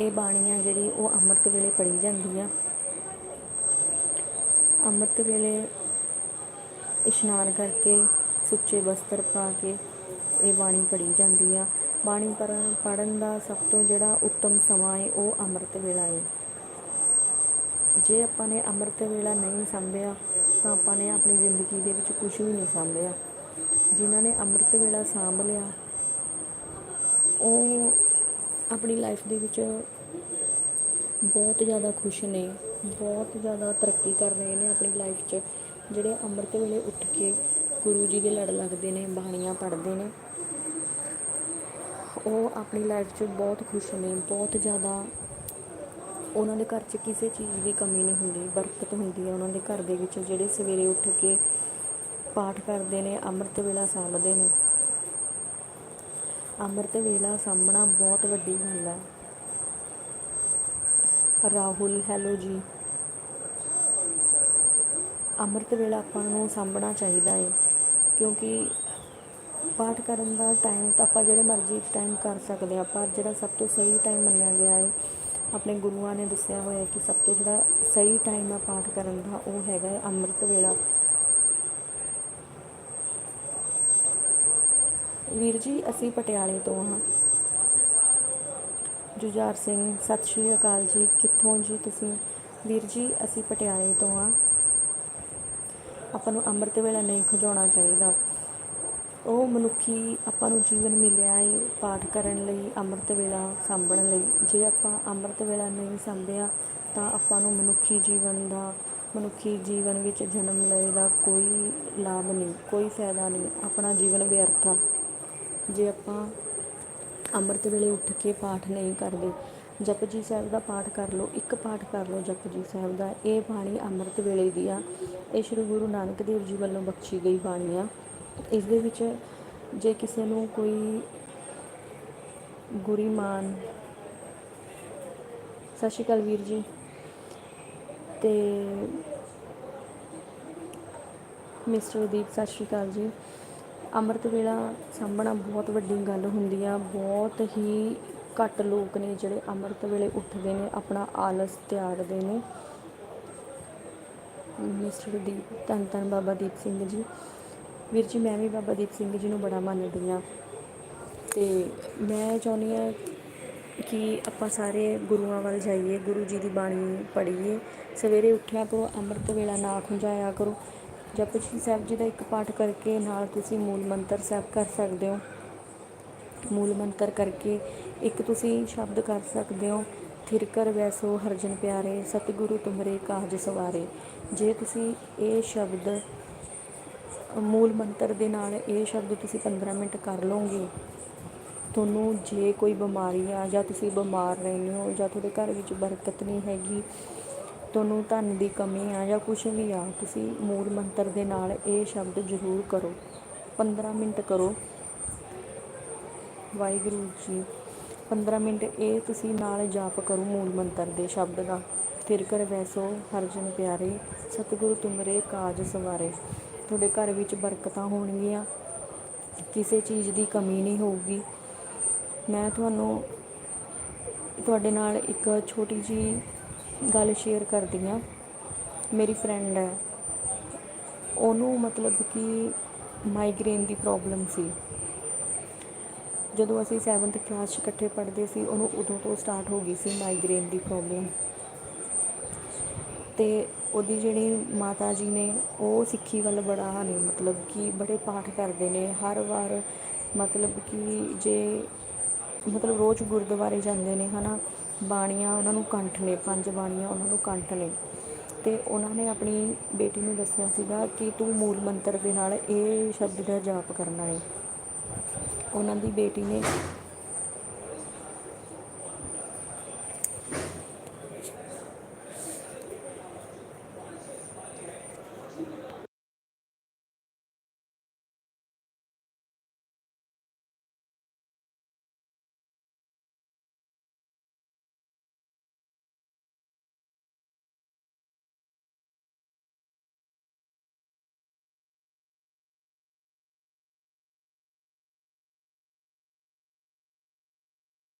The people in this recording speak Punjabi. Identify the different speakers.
Speaker 1: ਇਹ ਬਾਣੀ ਆ ਜਿਹੜੀ ਉਹ ਅੰਮ੍ਰਿਤ ਵੇਲੇ ਪੜ੍ਹੀ ਜਾਂਦੀ ਆ ਅੰਮ੍ਰਿਤ ਵੇਲੇ ਇਸ਼ਨਾਨ ਕਰਕੇ ਸੁੱਚੇ ਵਸਤਰ ਪਾ ਕੇ ਇਹ ਬਾਣੀ ਪੜ੍ਹੀ ਜਾਂਦੀ ਆ ਬਾਣੀ ਪੜ੍ਹਨ ਪੜ੍ਹਨ ਦਾ ਸਭ ਤੋਂ ਜਿਹੜਾ ਉੱਤਮ ਸਮਾਂ ਹੈ ਉਹ ਅੰਮ੍ਰਿਤ ਵੇਲਾ ਹੈ ਜੇ ਆਪਾਂ ਨੇ ਅੰਮ੍ਰਿਤ ਵੇਲਾ ਨਹੀਂ ਸੰਭਿਆ, ਤਾਂ ਆਪਾਂ ਨੇ ਆਪਣੀ ਜ਼ਿੰਦਗੀ ਦੇ ਵਿੱਚ ਕੁਝ ਵੀ ਨਹੀਂ ਸੰਭਿਆ। ਜਿਨ੍ਹਾਂ ਨੇ ਅੰਮ੍ਰਿਤ ਵੇਲਾ ਸਾਂਭ ਲਿਆ, ਉਹ ਆਪਣੀ ਲਾਈਫ ਦੇ ਵਿੱਚ ਬਹੁਤ ਜ਼ਿਆਦਾ ਖੁਸ਼ ਨੇ, ਬਹੁਤ ਜ਼ਿਆਦਾ ਤਰੱਕੀ ਕਰ ਰਹੇ ਨੇ ਆਪਣੀ ਲਾਈਫ 'ਚ। ਜਿਹੜੇ ਅੰਮ੍ਰਿਤ ਵੇਲੇ ਉੱਠ ਕੇ ਗੁਰੂ ਜੀ ਦੇ ਲੜ ਲੱਗਦੇ ਨੇ, ਬਾਣੀਆਂ ਪੜ੍ਹਦੇ ਨੇ, ਉਹ ਆਪਣੀ ਲਾਈਫ 'ਚ ਬਹੁਤ ਖੁਸ਼ ਨੇ, ਬਹੁਤ ਜ਼ਿਆਦਾ ਉਹਨਾਂ ਦੇ ਘਰ 'ਚ ਕਿਸੇ ਚੀਜ਼ ਦੀ ਕਮੀ ਨਹੀਂ ਹੁੰਦੀ, ਬਰਕਤ ਹੁੰਦੀ ਹੈ ਉਹਨਾਂ ਦੇ ਘਰ ਦੇ ਵਿੱਚ, ਜਿਹੜੇ ਸਵੇਰੇ ਉੱਠ ਕੇ ਪਾਠ ਕਰਦੇ ਨੇ, ਅੰਮ੍ਰਿਤ ਵੇਲਾ ਸਾਂਭਦੇ ਨੇ। ਅੰਮ੍ਰਿਤ ਵੇਲਾ ਸਾਂਭਣਾ ਬਹੁਤ ਵੱਡੀ ਗੱਲ ਹੈ। ਰਾਹੁਲ ਹੈਲੋ ਜੀ। ਅੰਮ੍ਰਿਤ ਵੇਲਾ ਆਪਾਂ ਨੂੰ ਸਾਂਭਣਾ ਚਾਹੀਦਾ ਹੈ ਕਿਉਂਕਿ ਪਾਠ ਕਰਨ ਦਾ ਟਾਈਮ ਤਾਂ ਆਪਾਂ ਜਿਹੜੇ ਮਰਜ਼ੀ ਟਾਈਮ ਕਰ ਸਕਦੇ ਹਾਂ, ਪਰ ਜਿਹੜਾ ਸਭ ਤੋਂ ਸਹੀ ਟਾਈਮ ਮੰਨਿਆ ਗਿਆ ਹੈ ਆਪਣੇ ਗੁਰੂਆਂ ਨੇ ਦੱਸਿਆ ਹੋਇਆ ਕਿ ਸਭ ਤੋਂ ਜਿਹੜਾ ਸਹੀ ਟਾਈਮ ਆ ਪਾਠ ਕਰਨ ਦਾ ਉਹ ਹੈਗਾ ਅੰਮ੍ਰਿਤ ਵੇਲਾ। ਵੀਰ ਜੀ, ਅਸੀਂ ਪਟਿਆਲੇ ਤੋਂ ਹਾਂ। ਜੁਝਾਰ ਸਿੰਘ, ਸਤਿ ਸ਼੍ਰੀ ਅਕਾਲ ਜੀ। ਕਿੱਥੋਂ ਜੀ ਤੁਸੀਂ? ਵੀਰ ਜੀ, ਅਸੀਂ ਪਟਿਆਲੇ ਤੋਂ ਹਾਂ। ਆਪਾਂ ਨੂੰ ਅੰਮ੍ਰਿਤ ਵੇਲਾ ਨਹੀਂ ਖੁਜਾਉਣਾ ਚਾਹੀਦਾ। ਉਹ ਮਨੁੱਖੀ ਆਪਾਂ ਨੂੰ ਜੀਵਨ ਮਿਲਿਆ ਹੈ ਪਾਠ ਕਰਨ ਲਈ, ਅੰਮ੍ਰਿਤ ਵੇਲਾ ਸਾਂਭਣ ਲਈ। ਜੇ ਆਪਾਂ ਅੰਮ੍ਰਿਤ ਵੇਲਾ ਨਹੀਂ ਸਾਂਭਿਆ, ਤਾਂ ਆਪਾਂ ਨੂੰ ਮਨੁੱਖੀ ਜੀਵਨ ਦਾ, ਮਨੁੱਖੀ ਜੀਵਨ ਵਿੱਚ ਜਨਮ ਲਏ ਦਾ ਕੋਈ ਲਾਭ ਨਹੀਂ, ਕੋਈ ਫਾਇਦਾ ਨਹੀਂ। ਆਪਣਾ ਜੀਵਨ ਵਿਅਰਥ ਆ। ਜੇ ਆਪਾਂ ਅੰਮ੍ਰਿਤ ਵੇਲੇ ਉੱਠ ਕੇ ਪਾਠ ਨਹੀਂ ਕਰਦੇ ਜਪਜੀ ਸਾਹਿਬ ਦਾ ਪਾਠ ਕਰ ਲਓ, ਇੱਕ ਪਾਠ ਕਰ ਲਓ ਜਪਜੀ ਸਾਹਿਬ ਦਾ, ਇਹ ਬਾਣੀ ਅੰਮ੍ਰਿਤ ਵੇਲੇ ਦੀ ਆ। ਇਹ ਸ੍ਰੀ ਗੁਰੂ ਨਾਨਕ ਦੇਵ ਜੀ ਵੱਲੋਂ ਬਖਸ਼ੀ ਗਈ ਬਾਣੀ ਆ। ਇਸ ਦੇ ਵਿੱਚ ਜੇ ਕਿਸੇ ਨੂੰ ਕੋਈ ਗੁਰੀਮਾਨ, ਸਤਿ ਸ਼੍ਰੀ ਅਕਾਲ ਵੀਰ ਜੀ, ਤੇ ਮਿਸਟਰ ਦੀਪ, ਸਤਿ ਸ਼੍ਰੀ ਅਕਾਲ ਜੀ ਅੰਮ੍ਰਿਤ ਵੇਲਾ ਸਾਂਭਣਾ ਬਹੁਤ ਵੱਡੀ ਗੱਲ ਹੁੰਦੀ ਆ, ਬਹੁਤ ਹੀ ਘੱਟ ਲੋਕ ਨੇ ਜਿਹੜੇ ਅੰਮ੍ਰਿਤ ਵੇਲੇ ਉੱਠਦੇ ਨੇ, ਆਪਣਾ ਆਲਸ ਤਿਆਗਦੇ ਨੇ। ਮਿਸਟਰ ਦੀਪ ਧੰਨ ਧੰਨ ਬਾਬਾ ਦੀਪ ਸਿੰਘ ਜੀ। ਵੀਰ ਜੀ, ਮੈਂ ਵੀ ਬਾਬਾ ਦੀਪ ਸਿੰਘ ਜੀ ਨੂੰ ਬੜਾ ਮੰਨਦੀ ਹਾਂ। ਤੇ ਮੈਂ ਚਾਹੁੰਦੀ ਹਾਂ ਕਿ ਆਪਾਂ ਸਾਰੇ ਗੁਰੂਆਂ ਵੱਲ ਜਾਈਏ, ਗੁਰੂ ਜੀ ਦੀ ਬਾਣੀ ਪੜ੍ਹੀਏ। ਸਵੇਰੇ ਉੱਠਿਆ ਕਰੋ, ਅੰਮ੍ਰਿਤ ਵੇਲਾ ਨਾ ਖੁੰਝਾਇਆ ਕਰੋ। ਜਪਜੀ ਸਾਹਿਬ ਜੀ ਦਾ ਇੱਕ ਪਾਠ ਕਰਕੇ ਨਾਲ ਤੁਸੀਂ ਮੂਲ ਮੰਤਰ ਸਾਹਿਬ ਕਰ ਸਕਦੇ ਹੋ। ਮੂਲ ਮੰਤਰ ਕਰਕੇ ਇੱਕ ਤੁਸੀਂ ਸ਼ਬਦ ਕਰ ਸਕਦੇ ਹੋ ਥਿਰਕਰ ਵੈਸੋ ਹਰਜਨ ਪਿਆਰੇ, ਸਤਿਗੁਰੂ ਤੁਮਰੇ ਕਾਜ ਸਵਾਰੇ। ਜੇ ਤੁਸੀਂ ਇਹ ਸ਼ਬਦ, ਮੂਲ ਮੰਤਰ ਦੇ ਨਾਲ ਇਹ ਸ਼ਬਦ ਤੁਸੀਂ 15 ਮਿੰਟ ਕਰ ਲਓਗੇ, ਤੁਹਾਨੂੰ ਜੇ ਕੋਈ ਬਿਮਾਰੀ ਆ ਜਾਂ ਤੁਸੀਂ ਬਿਮਾਰ ਰਹਿੰਦੇ ਹੋ ਜਾਂ ਤੁਹਾਡੇ ਘਰ ਵਿੱਚ ਬਰਕਤ ਨਹੀਂ ਹੈਗੀ ਤੁਹਾਨੂੰ ਧਨ ਦੀ ਕਮੀ ਆ ਜਾਂ ਕੁਝ ਵੀ ਆ, ਤੁਸੀਂ ਮੂਲ ਮੰਤਰ ਦੇ ਨਾਲ ਇਹ ਸ਼ਬਦ ਜ਼ਰੂਰ ਕਰੋ। 15 ਮਿੰਟ ਕਰੋ। ਵਾਹਿਗੁਰੂ ਜੀ 15 ਮਿੰਟ, ਇਹ ਤੁਸੀਂ ਨਾਲ ਜਾਪ ਕਰੋ ਮੂਲ ਮੰਤਰ ਦੇ ਸ਼ਬਦ ਦਾ। ਫਿਰ ਕਰ ਵੈਸੋ ਹਰਜਨ ਪਿਆਰੇ, ਸਤਿਗੁਰੂ ਤੁਮਰੇ ਕਾਜ ਸਵਾਰੇ। ਤੁਹਾਡੇ ਘਰ ਵਿੱਚ ਬਰਕਤਾਂ ਹੋਣਗੀਆਂ, ਕਿਸੇ ਚੀਜ਼ ਦੀ ਕਮੀ ਨਹੀਂ ਹੋਊਗੀ। ਮੈਂ ਤੁਹਾਨੂੰ, ਤੁਹਾਡੇ ਨਾਲ ਇੱਕ ਛੋਟੀ ਜੀ ਗੱਲ ਸ਼ੇਅਰ ਕਰਦੀ ਹਾਂ। ਮੇਰੀ ਫਰੈਂਡ ਹੈ। ਉਹਨੂੰ ਮਤਲਬ ਕਿ ਮਾਈਗ੍ਰੇਨ ਦੀ ਪ੍ਰੋਬਲਮ ਸੀ। ਜਦੋਂ ਅਸੀਂ 7th ਕਲਾਸ 'ਚ ਇਕੱਠੇ ਪੜ੍ਹਦੇ ਸੀ, ਉਹਨੂੰ ਉਦੋਂ ਤੋਂ ਸਟਾਰਟ ਹੋ ਗਈ ਸੀ ਮਾਈਗ੍ਰੇਨ ਦੀ ਪ੍ਰੋਬਲਮ ਤੇ ਉਹਦੀ ਜਿਹੜੀ ਮਾਤਾ ਜੀ ਨੇ, ਉਹ ਸਿੱਖੀ ਵੱਲ ਬੜਾ ਨੇ ਮਤਲਬ ਕਿ ਬੜੇ ਪਾਠ ਕਰਦੇ ਨੇ। ਹਰ ਵਾਰ ਮਤਲਬ ਕਿ ਜੇ ਮਤਲਬ ਰੋਜ਼ ਗੁਰਦੁਆਰੇ ਜਾਂਦੇ ਨੇ, ਹਨਾ ਬਾਣੀਆਂ ਉਹਨਾਂ ਨੂੰ ਕੰਠ ਨੇ, ਪੰਜ ਬਾਣੀਆਂ ਉਹਨਾਂ ਨੂੰ ਕੰਠ ਨੇ। ਤੇ ਉਹਨਾਂ ਨੇ ਆਪਣੀ ਬੇਟੀ ਨੂੰ ਦੱਸਿਆ ਸੀਗਾ ਕਿ ਤੂੰ ਮੂਲ ਮੰਤਰ ਦੇ ਨਾਲ ਇਹ ਸ਼ਬਦ ਦਾ ਜਾਪ ਕਰਨਾ ਹੈ। ਉਹਨਾਂ ਦੀ ਬੇਟੀ ਨੇ